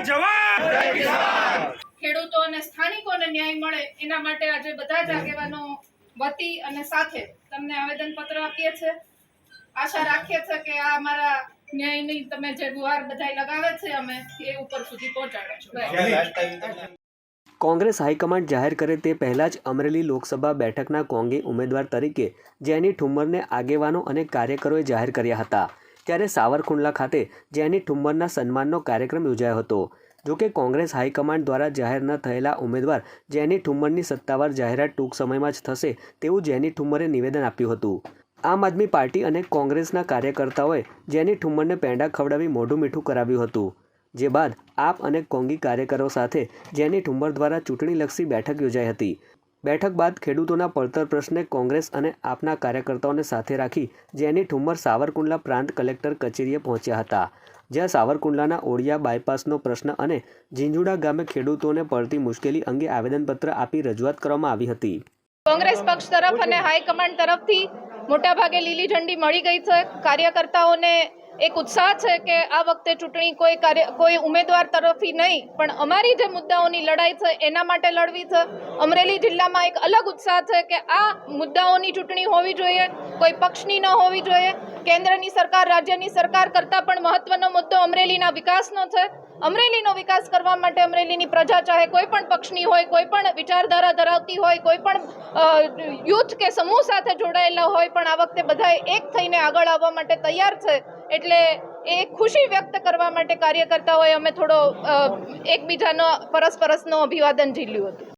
જવાન ખેડૂતો અને સ્થાનિકોને ન્યાય મળે એના માટે આજે બધા જ આગેવાનો વતી અને સાથે તમને આવેદન પત્ર આપીએ છે. આશા રાખીએ છે કે આ અમારા ન્યાયની તમે જે ગુહાર બધાય લગાવે છે અમે એ ઉપર સુધી પહોંચાડો કોંગ્રેસ હાઈકમાન્ડ જાહેર કરે તે પહેલાં જ અમરેલી લોકસભા બેઠકના કોંગી ઉમેદવાર તરીકે જેની ઠુમ્મરને આગેવાનો અને કાર્યકરોએ જાહેર કર્યા હતા. ત્યારે સાવરકુંડલા ખાતે જેની ઠુંબરના સન્માનનો કાર્યક્રમ યોજાયો હતો. જોકે કોંગ્રેસ હાઈકમાન્ડ દ્વારા જાહેર ન થયેલા ઉમેદવાર જેની ઠુમ્મરની સત્તાવાર જાહેરાત ટૂંક સમયમાં જ થશે તેવું જેની ઠુમ્મરે નિવેદન આપ્યું હતું. આમ આદમી પાર્ટી અને કોંગ્રેસના કાર્યકર્તાઓએ જેની ઠુંબરને પેંડા ખવડાવી મોઢું મીઠું કરાવ્યું હતું. જે બાદ આપ અને કોંગી કાર્યકરો સાથે જેની ઠુંબર દ્વારા ચૂંટણીલક્ષી બેઠક યોજાઈ હતી. બેઠક બાદ ખેડૂતોના પડતર પ્રશ્ને કોંગ્રેસ અને આપના કાર્યકર્તાઓને સાથે રાખી જેની ઠુમ્મર સાવરકુંડલા પ્રાંત કલેક્ટર કચેરીએ પહોંચ્યા હતા. જ્યાં સાવરકુંડલાના ઓળિયા બાયપાસનો પ્રશ્ન અને ઝીંઝુડા ગામે ખેડૂતોને પડતી મુશ્કેલી અંગે આવેદનપત્ર આપી રજૂઆત કરવામાં આવી હતી. કોંગ્રેસ પક્ષ તરફ અને હાઈકમાન્ડ તરફથી મોટાભાગે લીલી ઝંડી મળી ગઈ છે. કાર્યકર્તાઓને એક ઉત્સાહ છે કે આ વખતે ચૂંટણી કોઈ કાર્ય, કોઈ ઉમેદવાર તરફથી નહીં, પણ અમારી જે મુદ્દાઓની લડાઈ છે, એના માટે લડવી છે. અમરેલી જિલ્લામાં એક અલગ ઉત્સાહ છે કે આ મુદ્દાઓની ચૂંટણી હોવી જોઈએ, કોઈ પક્ષની ન હોવી જોઈએ. કેન્દ્રની સરકાર, રાજ્યની સરકાર કરતાં પણ મહત્વનો મુદ્દો અમરેલીના વિકાસનો છે. અમરેલીનો વિકાસ કરવા માટે અમરેલીની પ્રજા ચાહે કોઈ પણ પક્ષની હોય, કોઈ પણ વિચારધારા ધરાવતી હોય, કોઈ પણ યુથ કે સમૂહ સાથે જોડાયેલા હોય, પણ આ વખતે બધાએ એક થઈને આગળ આવવા માટે તૈયાર છે. એટલે એ ખુશી વ્યક્ત કરવા માટે કાર્યકર્તાઓએ અમે થોડો એકબીજાનો પરસ્પરસનો અભિવાદન ઝીલ્યું હતું.